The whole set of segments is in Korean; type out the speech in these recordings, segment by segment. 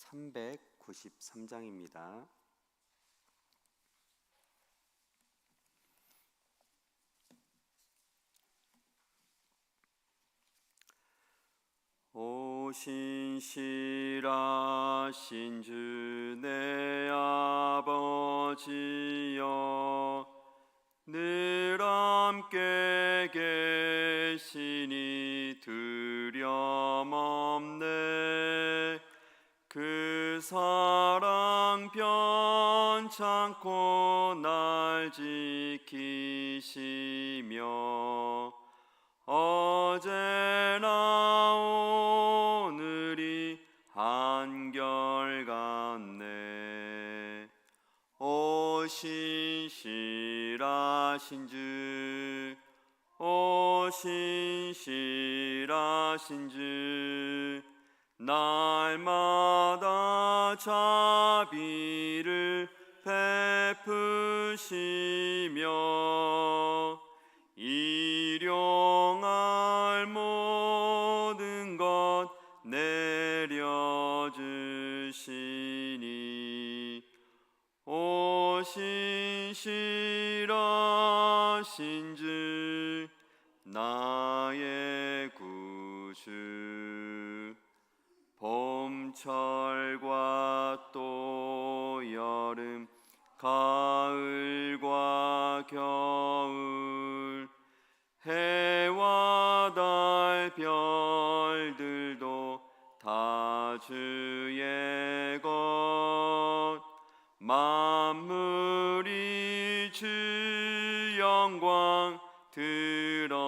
393장입니다. 오 신실하신 주 내 아버지여 늘 함께 계시니 두려움 없네 그 사랑 편찮고 날 지키시며 어제나 오늘이 한결같네. 오 신실하신 주 오신실하신 주 날마다 자비를 베푸시며 일용할 모든 것 내려주시니 오신실하신 주 나의 구주 봄철과 또 여름 가을과 겨울 해와 달 별들도 다 주의 것. 만물이 주 영광 드러내도다.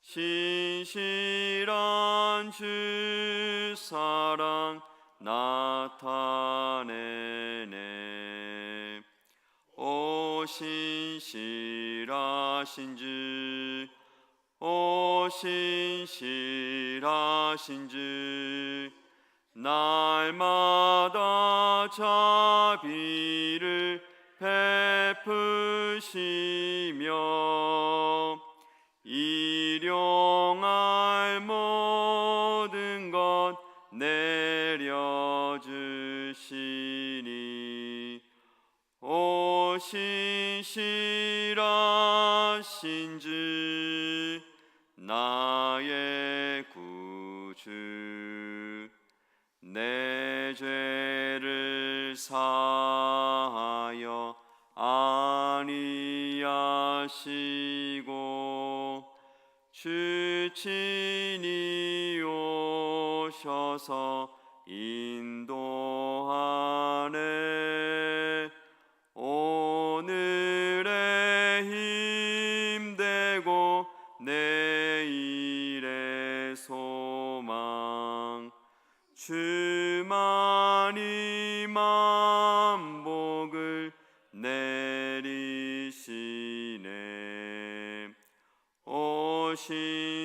신실 한주 사랑 나타내네. 오 신실하신 주. 오 신실하신 주. 날마다 자비를 베푸시며 신실하신 주 나의 구주. 내 죄를 사하여 아니하시고 주 친히 오셔서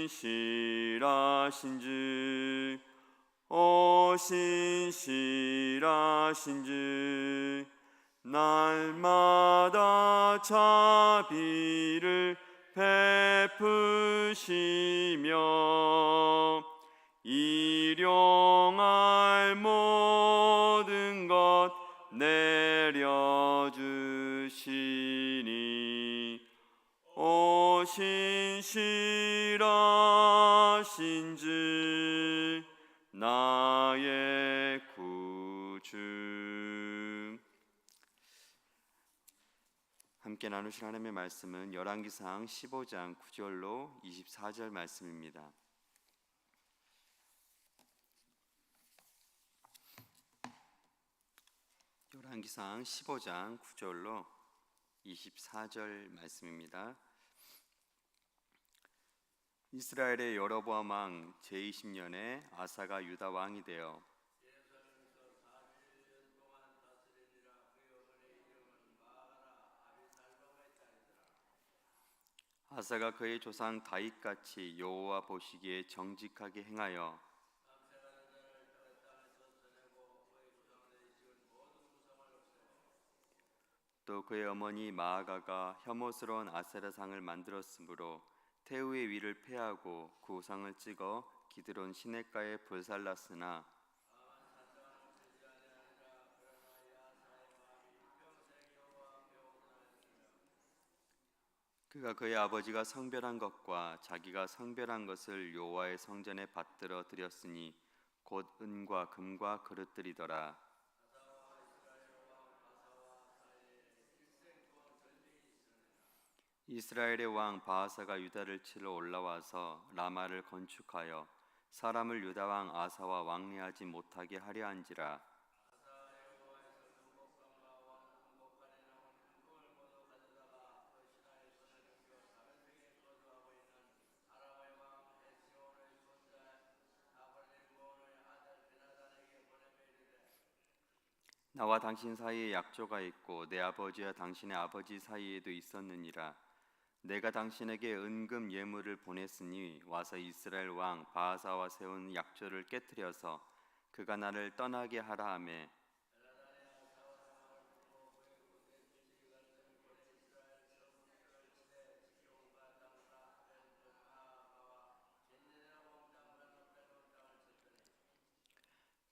신실하신 주 오신실하신 주 날마다 자비를 베푸시며 일용할 모든 것 내려주시니 오신 실하신 주 나의 구주 함께 나누실 하나님의 말씀은 열왕기상 15장 9절로 24절 말씀입니다. 열왕기상 15장 9절로 24절 말씀입니다. 이스라엘의 여로보암 왕 제20년에 아사가 유다 왕이 되어 아사가 그의 조상 다윗같이 여호와 보시기에 정직하게 행하여 또 그의 어머니 마아가가 혐오스러운 아세라상을 만들었으므로 태우의 위를 패하고 그 우상을 찍어 기드론 시냇가에 불살랐으나 그가 그의 아버지가 성별한 것과 자기가 성별한 것을 여호와의 성전에 받들어 드렸으니 곧 은과 금과 그릇들이더라 이스라엘의 왕 바하사가 유다를 치러 올라와서 라마를 건축하여 사람을 유다 왕 아사와 왕래하지 못하게 하려 한지라. 나와 당신 사이에 약조가 있고 내 아버지와 당신의 아버지 사이에도 있었느니라 내가 당신에게 은금 예물을 보냈으니 와서 이스라엘 왕 바하사와 세운 약조를 깨뜨려서 그가 나를 떠나게 하라 하매.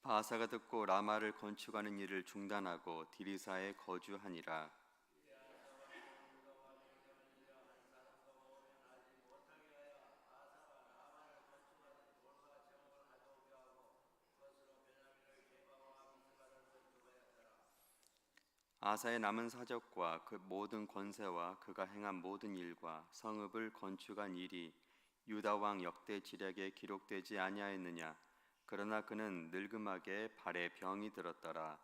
바하사가 듣고 라마를 건축하는 일을 중단하고 디리사에 거주하니라 아사의 남은 사적과 그 모든 권세와 그가 행한 모든 일과 성읍을 건축한 일이 유다 왕 역대 지략에 기록되지 아니하였느냐? 그러나 그는 늙음하게 발에 병이 들었더라.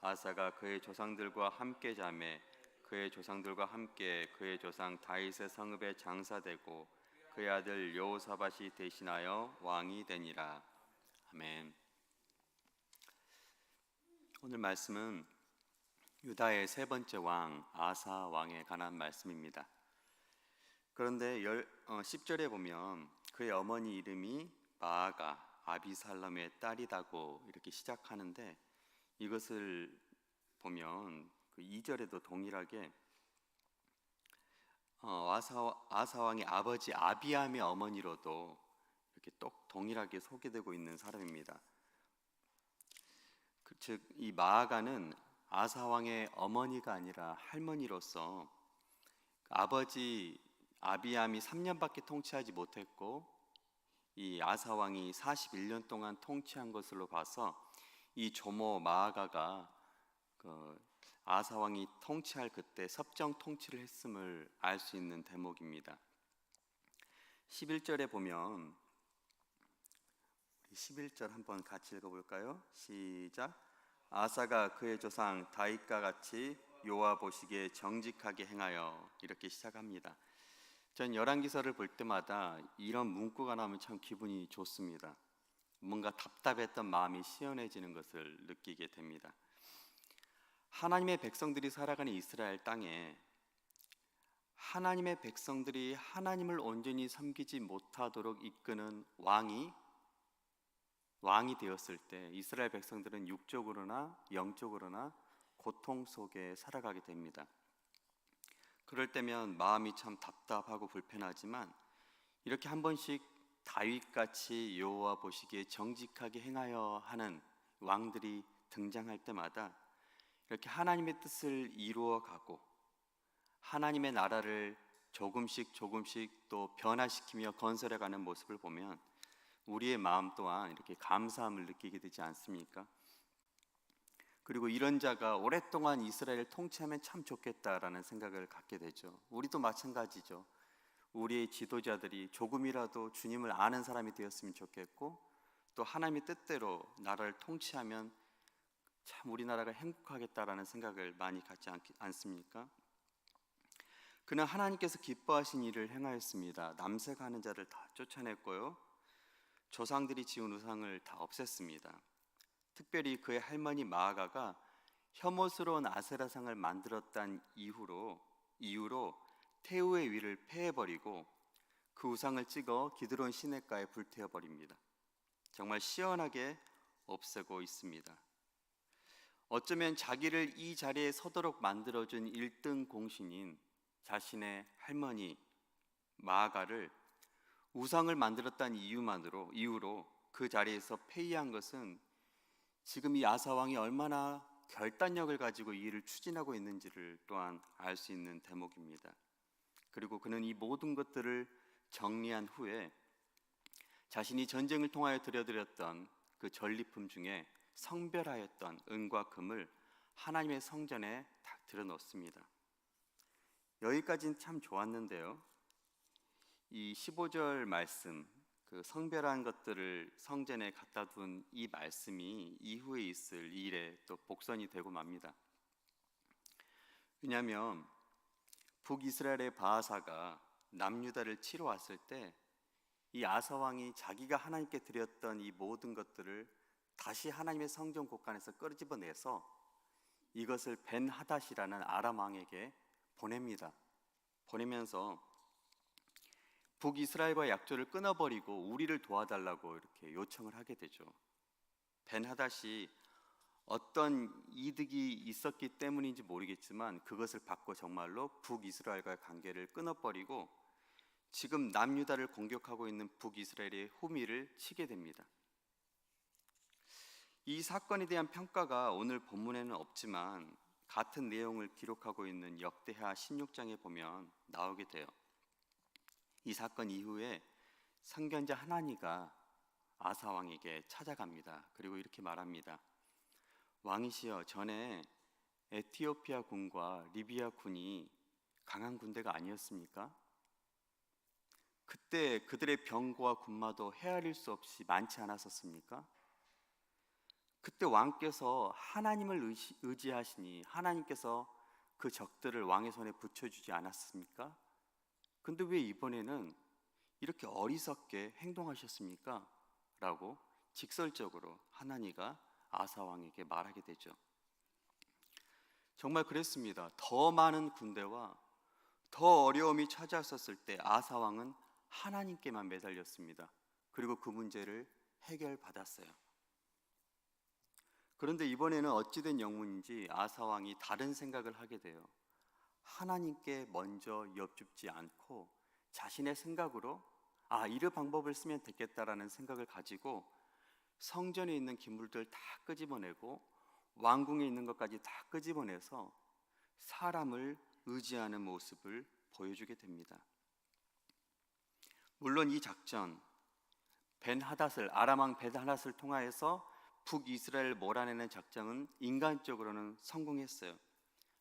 아사가 그의 조상들과 함께 자매 그의 조상들과 함께 그의 조상 다윗의 성읍에 장사되고 그의 아들 여호사밧이 대신하여 왕이 되니라. 아멘. 오늘 말씀은 유다의 세 번째 왕 아사 왕에 관한 말씀입니다. 그런데 열, 어, 10절에 보면 그의 어머니 이름이 마아가 아비살람의 딸이다고 이렇게 시작하는데 이것을 보면 그 2절에도 동일하게 어, 아사, 아사 왕의 아버지 아비암의 어머니로도 이렇게 똑 동일하게 소개되고 있는 사람입니다. 그, 즉이 마아가는 아사 왕의 어머니가 아니라 할머니로서 아버지 아비암이 3년밖에 통치하지 못했고 이 아사 왕이 41년 동안 통치한 것으로 봐서 이 조모 마아가가 그 아사 왕이 통치할 그때 섭정 통치를 했음을 알 수 있는 대목입니다. 11절에 보면 11절 한번 같이 읽어볼까요? 시작. 아사가 그의 조상 다윗과 같이 요아 보시기에 정직하게 행하여 이렇게 시작합니다. 전 열왕기서를 볼 때마다 이런 문구가 나오면 참 기분이 좋습니다. 뭔가 답답했던 마음이 시원해지는 것을 느끼게 됩니다. 하나님의 백성들이 살아가는 이스라엘 땅에 하나님의 백성들이 하나님을 온전히 섬기지 못하도록 이끄는 왕이 왕이 되었을 때 이스라엘 백성들은 육적으로나 영적으로나 고통 속에 살아가게 됩니다. 그럴 때면 마음이 참 답답하고 불편하지만 이렇게 한 번씩 다윗같이 여호와 보시기에 정직하게 행하여 하는 왕들이 등장할 때마다 이렇게 하나님의 뜻을 이루어 가고 하나님의 나라를 조금씩 조금씩 또 변화시키며 건설해 가는 모습을 보면 우리의 마음 또한 이렇게 감사함을 느끼게 되지 않습니까? 그리고 이런 자가 오랫동안 이스라엘을 통치하면 참 좋겠다라는 생각을 갖게 되죠. 우리도 마찬가지죠. 우리의 지도자들이 조금이라도 주님을 아는 사람이 되었으면 좋겠고 또 하나님의 뜻대로 나라를 통치하면 참 우리나라가 행복하겠다라는 생각을 많이 갖지 않, 않습니까? 그는 하나님께서 기뻐하신 일을 행하였습니다. 남색하는 자를 다 쫓아냈고요. 조상들이 지은 우상을 다 없앴습니다. 특별히 그의 할머니 마아가가 혐오스러운 아세라상을 만들었단 이후로 이유로 태우의 위를 패해버리고 그 우상을 찍어 기드론 시내가에 불태워 버립니다. 정말 시원하게 없애고 있습니다. 어쩌면 자기를 이 자리에 서도록 만들어준 1등 공신인 자신의 할머니 마아가를 우상을 만들었다는 이유만으로 이유로 그 자리에서 폐위한 것은 지금 이 아사 왕이 얼마나 결단력을 가지고 이 일을 추진하고 있는지를 또한 알 수 있는 대목입니다. 그리고 그는 이 모든 것들을 정리한 후에 자신이 전쟁을 통하여 들여드렸던 그 전리품 중에 성별하였던 은과 금을 하나님의 성전에 딱 들여놓습니다. 여기까지는 참 좋았는데요. 이 15절 말씀, 그 성별한 것들을 성전에 갖다 둔 이 말씀이 이후에 있을 일에 또 복선이 되고 맙니다. 왜냐하면 북이스라엘의 바하사가 남유다를 치러 왔을 때 이 아사 왕이 자기가 하나님께 드렸던 이 모든 것들을 다시 하나님의 성전 곳간에서 끌어집어내서 이것을 벤 하닷이라는 아람 왕에게 보냅니다. 보내면서 북이스라엘과 약조를 끊어버리고 우리를 도와달라고 이렇게 요청을 하게 되죠. 벤 하닷이 어떤 이득이 있었기 때문인지 모르겠지만 그것을 받고 정말로 북이스라엘과의 관계를 끊어버리고 지금 남유다를 공격하고 있는 북이스라엘의 후미를 치게 됩니다. 이 사건에 대한 평가가 오늘 본문에는 없지만 같은 내용을 기록하고 있는 역대하 16장에 보면 나오게 돼요. 이 사건 이후에 선견자 하나니가 아사 왕에게 찾아갑니다. 그리고 이렇게 말합니다. 왕이시여 전에 에티오피아 군과 리비아 군이 강한 군대가 아니었습니까? 그때 그들의 병과 군마도 헤아릴 수 없이 많지 않았었습니까? 그때 왕께서 하나님을 의지하시니 하나님께서 그 적들을 왕의 손에 붙여주지 않았습니까? 근데 왜 이번에는 이렇게 어리석게 행동하셨습니까? 라고 직설적으로 하나니가 아사 왕에게 말하게 되죠. 정말 그랬습니다. 더 많은 군대와 더 어려움이 찾아왔었을 때 아사 왕은 하나님께만 매달렸습니다. 그리고 그 문제를 해결받았어요. 그런데 이번에는 어찌된 영문인지 아사 왕이 다른 생각을 하게 돼요. 하나님께 먼저 엽줍지 않고 자신의 생각으로 아, 이런 방법을 쓰면 되겠다라는 생각을 가지고 성전에 있는 기물들 다 끄집어내고 왕궁에 있는 것까지 다 끄집어내서 사람을 의지하는 모습을 보여주게 됩니다. 물론 이 작전 벤 하닷을 아람왕 벤 하닷을 통하여서 북이스라엘 몰아내는 작전은 인간적으로는 성공했어요.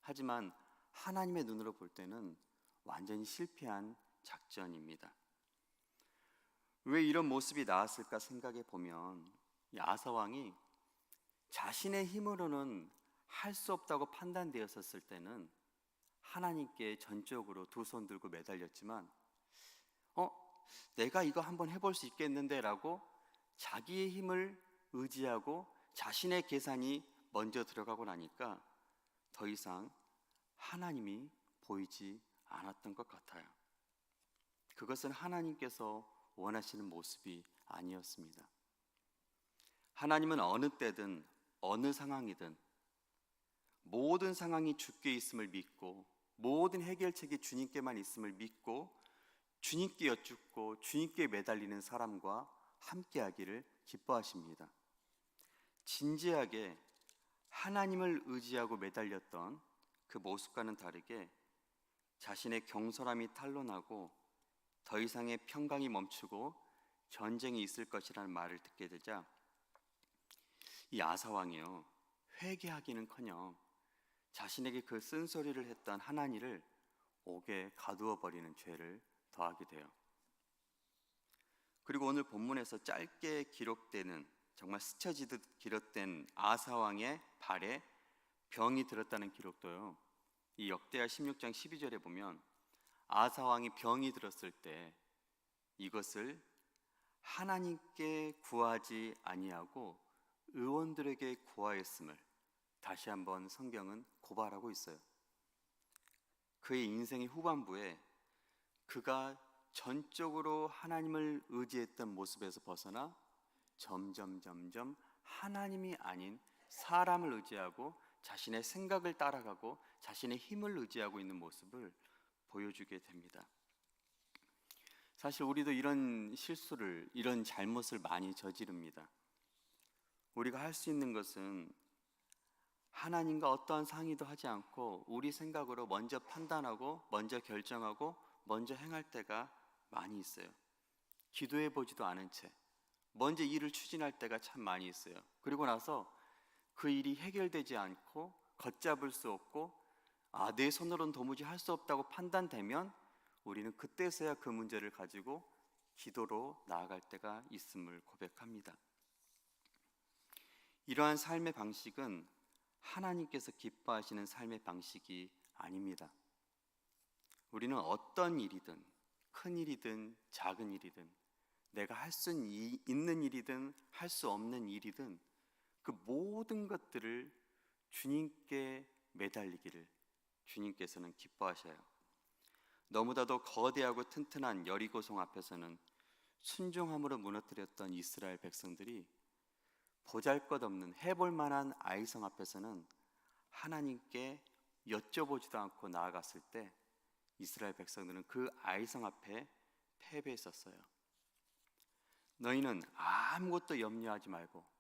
하지만 하나님의 눈으로 볼 때는 완전히 실패한 작전입니다. 왜 이런 모습이 나왔을까 생각해 보면 이 아사 왕이 자신의 힘으로는 할 수 없다고 판단되었었을 때는 하나님께 전적으로 두 손 들고 매달렸지만 어 내가 이거 한번 해볼 수 있겠는데라고 자기의 힘을 의지하고 자신의 계산이 먼저 들어가고 나니까 더 이상 하나님이 보이지 않았던 것 같아요. 그것은 하나님께서 원하시는 모습이 아니었습니다. 하나님은 어느 때든 어느 상황이든 모든 상황이 주께 있음을 믿고 모든 해결책이 주님께만 있음을 믿고 주님께 여쭙고 주님께 매달리는 사람과 함께하기를 기뻐하십니다. 진지하게 하나님을 의지하고 매달렸던 그 모습과는 다르게 자신의 경솔함이 탄로나고 더 이상의 평강이 멈추고 전쟁이 있을 것이라는 말을 듣게 되자 이 아사 왕이요 회개하기는커녕 자신에게 그 쓴소리를 했던 하나니를 옥에 가두어 버리는 죄를 더하게 돼요. 그리고 오늘 본문에서 짧게 기록되는 정말 스쳐지듯 기록된 아사 왕의 발에 병이 들었다는 기록도요. 이 역대하 16장 12절에 보면 아사 왕이 병이 들었을 때 이것을 하나님께 구하지 아니하고 의원들에게 구하였음을 다시 한번 성경은 고발하고 있어요. 그의 인생의 후반부에 그가 전적으로 하나님을 의지했던 모습에서 벗어나 점점 점점 하나님이 아닌 사람을 의지하고 자신의 생각을 따라가고 자신의 힘을 의지하고 있는 모습을 보여주게 됩니다. 사실 우리도 이런 실수를 이런 잘못을 많이 저지릅니다. 우리가 할 수 있는 것은 하나님과 어떠한 상의도 하지 않고 우리 생각으로 먼저 판단하고 먼저 결정하고 먼저 행할 때가 많이 있어요. 기도해 보지도 않은 채 먼저 일을 추진할 때가 참 많이 있어요. 그리고 나서 그 일이 해결되지 않고 걷잡을 수 없고 아, 내 손으로는 도무지 할 수 없다고 판단되면 우리는 그때서야 그 문제를 가지고 기도로 나아갈 때가 있음을 고백합니다. 이러한 삶의 방식은 하나님께서 기뻐하시는 삶의 방식이 아닙니다. 우리는 어떤 일이든 큰 일이든 작은 일이든 내가 할 수 있는 일이든 할 수 없는 일이든 그 모든 것들을 주님께 매달리기를 주님께서는 기뻐하셔요. 너무나도 거대하고 튼튼한 여리고성 앞에서는 순종함으로 무너뜨렸던 이스라엘 백성들이 보잘것없는 해볼 만한 아이성 앞에서는 하나님께 여쭤보지도 않고 나아갔을 때 이스라엘 백성들은 그 아이성 앞에 패배했었어요. 너희는 아무것도 염려하지 말고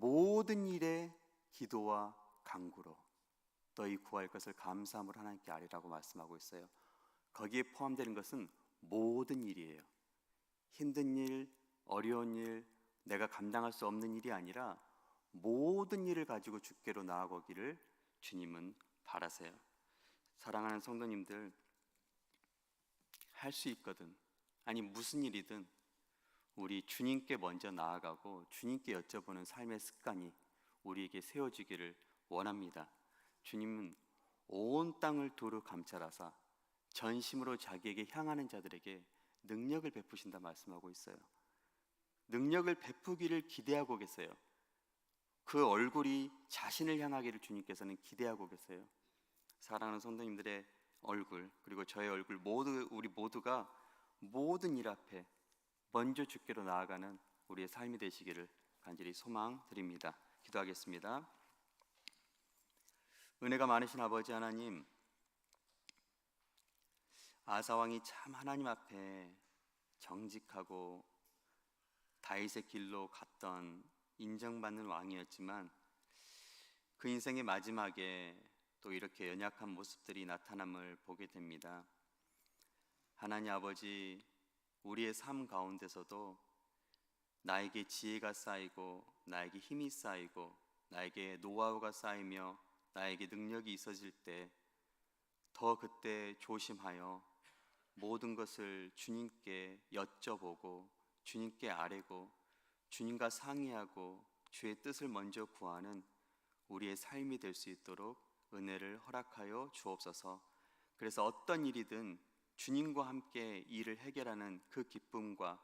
모든 일에 기도와 간구로 너희 구할 것을 감사함으로 하나님께 아뢰라고 말씀하고 있어요. 거기에 포함되는 것은 모든 일이에요. 힘든 일, 어려운 일, 내가 감당할 수 없는 일이 아니라 모든 일을 가지고 주께로 나아가기를 주님은 바라세요. 사랑하는 성도님들 할 수 있거든. 아니 무슨 일이든 우리 주님께 먼저 나아가고 주님께 여쭤보는 삶의 습관이 우리에게 세워지기를 원합니다. 주님은 온 땅을 두루 감찰하사 전심으로 자기에게 향하는 자들에게 능력을 베푸신다 말씀하고 있어요. 능력을 베푸기를 기대하고 계세요. 그 얼굴이 자신을 향하기를 주님께서는 기대하고 계세요. 사랑하는 성도님들의 얼굴 그리고 저의 얼굴 모두 우리 모두가 모든 일 앞에 먼저 주께로 나아가는 우리의 삶이 되시기를 간절히 소망 드립니다. 기도하겠습니다. 은혜가 많으신 아버지 하나님, 아사 왕이 참 하나님 앞에 정직하고 다윗의 길로 갔던 인정받는 왕이었지만 그 인생의 마지막에 또 이렇게 연약한 모습들이 나타남을 보게 됩니다. 하나님 아버지, 우리의 삶 가운데서도 나에게 지혜가 쌓이고 나에게 힘이 쌓이고 나에게 노하우가 쌓이며 나에게 능력이 있어질 때 더 그때 조심하여 모든 것을 주님께 여쭤보고 주님께 아뢰고 주님과 상의하고 주의 뜻을 먼저 구하는 우리의 삶이 될 수 있도록 은혜를 허락하여 주옵소서. 그래서 어떤 일이든 주님과 함께 일을 해결하는 그 기쁨과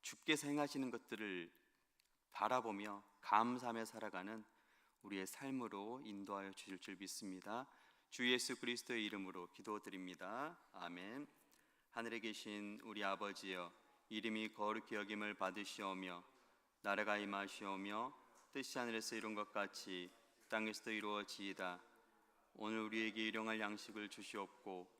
주께서 행하시는 것들을 바라보며 감사하며 살아가는 우리의 삶으로 인도하여 주실 줄 믿습니다. 주 예수 그리스도의 이름으로 기도드립니다. 아멘. 하늘에 계신 우리 아버지여 이름이 거룩히 여김을 받으시오며 나라가 임하시오며 뜻이 하늘에서 이룬 것 같이 땅에서도 이루어지이다. 오늘 우리에게 일용할 양식을 주시옵고